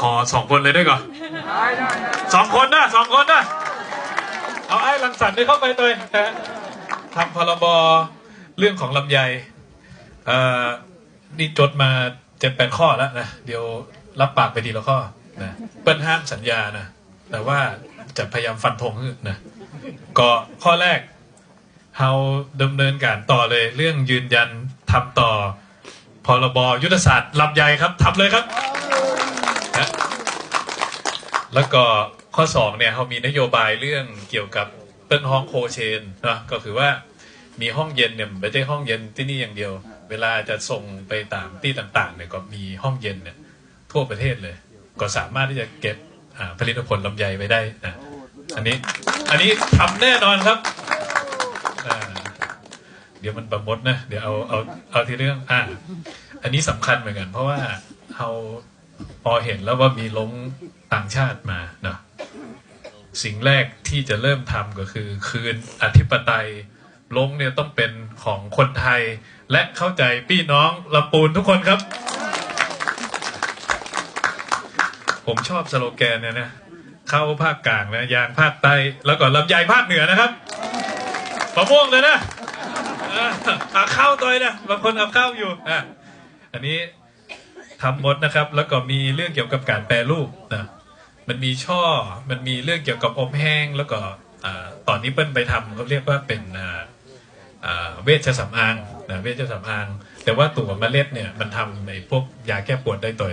ขอสองคนเลยได้ก่อนสองคนนะสองคนนะเอาไอ้รังสรรค์ได้เข้าไปตัวนะฮะทำพรบเรื่องของลำไยเอ่อนี่จดมาเจ็ดแปดข้อแล้วนะเดี๋ยวรับปากไปทีละข้อนะเปิ้ลห้ามสัญญานะแต่ว่าจะพยายามฟันธงให้นะก็ข้อแรกเราดำเนินการต่อเลยเรื่องยืนยันทำต่อพรบยุทธศาสตร์ลำไยครับทำเลยครับ นะแล้วก็ข้อสองเนี่ยเขามีนโยบายเรื่องเกี่ยวกับเปิ้ลห้องโคเชนนะก็คือว่ามีห้องเย็นเนี่ยไม่ใช่ห้องเย็นที่นี่อย่างเดียว เวลาจะส่งไปตามที่ต่างๆเนี่ยก็มีห้องเย็นเนี่ยทั่วประเทศเลย ก็สามารถที่จะเก็บผลิตผลลำไยไว้ได้นะอันนี้อันนี้ทำแน่นอนครับ เดี๋ยวมันประมดนะ เดี๋ยวเอาเอาเอาที่เรื่องอ่าอันนี้สำคัญเหมือนกัน เพราะว่าเรา พอเห็นแล้วว่ามีล้งต่างชาติมาเนาะสิ่งแรกที่จะเริ่มทำก็คือ คืนอธิปไตยล้งเนี่ยต้องเป็นของคนไทย และเข้าใจพี่น้องลำปูนทุกคนครับ ผมชอบสโลแกนเนี่ยนะเข้าภาคกลางนะยางภาคใต้แล้วก็ลำไยภาคเหนือนะครับมะม่วงเลยนะอะเอาข้าวตัวนะบางคนเอาข้าวอยู่อะอันนี้ ทำหมดนะครับ แล้วก็มีเรื่องเกี่ยวกับการแปรรูปนะมันมีช่อ มันมีเรื่องเกี่ยวกับอบแห้ง แล้วก็ตอนนี้เปิ้ลไปทำเขาเรียกว่าเป็นเวชสำอางนะเวชสำอาง แต่ว่าตัวเมล็ดเนี่ยมันทำในพวกยาแก้ปวดได้ตัว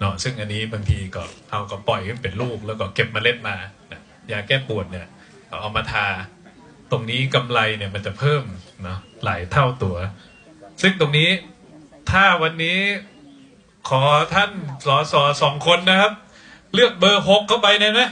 เนาะซึ่งอันนี้บางทีก็เอาก็ปล่อยให้เป็นลูก แล้วก็เก็บเมล็ดมานะยาแก้ปวดเนี่ยเอามาทาตรงนี้กำไรเนี่ยมันจะเพิ่มเนาะหลายเท่าตัว ซึ่งตรงนี้ถ้าวันนี้ ขอท่านสอสอสองคนนะครับ เลือกเบอร์หกเข้าไปเนี่ยนะ